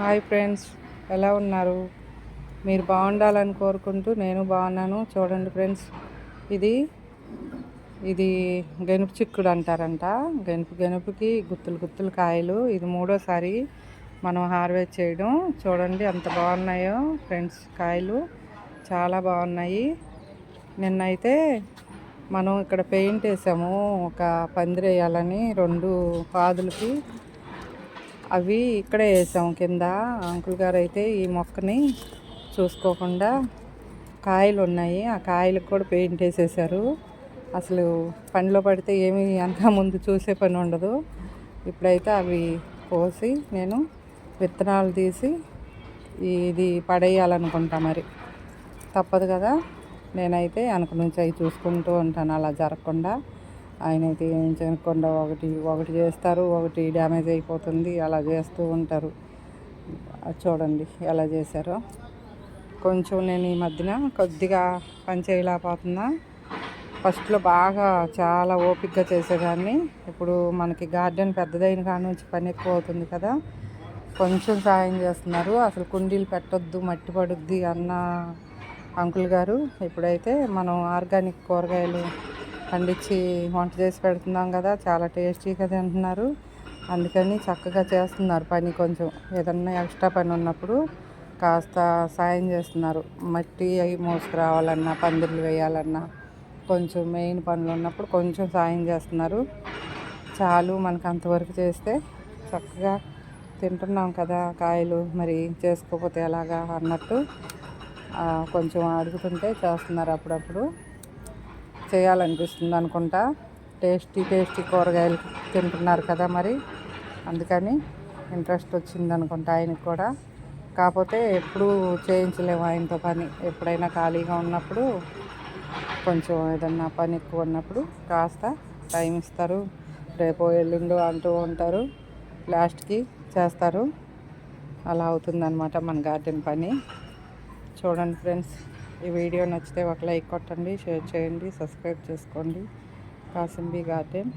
Hi friends ఎలా ఉన్నారు? మీరు బాగుండాలని కోరుకుంటూ నేను బాగున్నాను. చూడండి ఫ్రెండ్స్ ఇది ఇది గెనుపు చిక్కుడు అంటారంట. గెనుపు గెనుపుకి గుత్తులు గుత్తులు కాయలు. ఇది మూడోసారి మనం హార్వెస్ట్ చేయడం. చూడండి ఎంత బాగున్నాయో ఫ్రెండ్స్ కాయలు చాలా బాగున్నాయి. నిన్నైతే మనం ఇక్కడ పెయింట్ వేసాము. ఒక పందిరి వేయాలని రెండు పాదులకి అవి ఇక్కడే వేసాం కింద అంకుల్ గారు అయితే ఈ మొక్కని చూసుకోకుండా కాయలు ఉన్నాయి. ఆ కాయలకు కూడా పెయింట్ వేసేసారు. అసలు పనిలో పడితే ఏమీ అంత ముందు చూసే పని ఉండదు. ఇప్పుడైతే అవి కోసి నేను విత్తనాలు తీసి ఇది పడేయాలనుకుంటా మరి. తప్పదు కదా. నేనైతే వెనక నుంచి అవి చూసుకుంటూ ఉంటాను. అలా జరగకుండా ఆయన అయితే ఏం చేయకుండా ఒకటి ఒకటి చేస్తారు ఒకటి డ్యామేజ్ అయిపోతుంది అలా చేస్తూ ఉంటారు. అది చూడండి ఎలా చేశారో. కొంచెం నేను ఈ మధ్యన కొద్దిగా పనిచేయలేకపోతున్నా. ఫస్ట్లో బాగా చాలా ఓపిక్గా చేసేదాన్ని. ఇప్పుడు మనకి గార్డెన్ పెద్దదైన కాడ నుంచి పని ఎక్కువ అవుతుంది కదా. కొంచెం సాయం చేస్తున్నారు. అసలు కుండీలు పెట్టొద్దు మట్టి పడుద్ది అన్న అంకుల్ గారు. ఇప్పుడైతే మనం ఆర్గానిక్ కూరగాయలు పండించి వంట చేసి పెడుతున్నాం కదా చాలా టేస్టీగా తింటున్నారు. అందుకని చక్కగా చేస్తున్నారు పని కొంచెం. ఏదన్నా ఎక్స్ట్రా పని ఉన్నప్పుడు కాస్త సాయం చేస్తున్నారు. మట్టి అవి మోసుకురావాలన్నా పందిర్లు వేయాలన్నా కొంచెం మెయిన్ పనులు ఉన్నప్పుడు కొంచెం సాయం చేస్తున్నారు. చాలు మనకు అంతవరకు చేస్తే చక్కగా తింటున్నాం కదా కాయలు మరి చేసుకోకపోతే ఎలాగా అన్నట్టు కొంచెం అడుగుతుంటే చేస్తున్నారు అప్పుడప్పుడు. చేయాలనిపిస్తుంది అనుకుంటా. టేస్టీ టేస్టీ కూరగాయలు తింటున్నారు కదా మరి. అందుకని ఇంట్రెస్ట్ వచ్చింది అనుకుంటా ఆయనకి కూడా. కాకపోతే ఎప్పుడూ చేయించలేము ఆయనతో పని. ఎప్పుడైనా ఖాళీగా ఉన్నప్పుడు కొంచెం ఏదన్నా పని ఎక్కువ ఉన్నప్పుడు కాస్త టైం ఇస్తారు. రేపు ఎల్లుండు అంటూ ఉంటారు. లాస్ట్కి చేస్తారు. అలా అవుతుందన్నమాట మన గార్డెన్ పని. చూడండి ఫ్రెండ్స్. ఈ వీడియో నచ్చితే ఒక లైక్ కొట్టండి షేర్ చేయండి సబ్స్క్రైబ్ చేసుకోండి. కాసింబీ గార్డెన్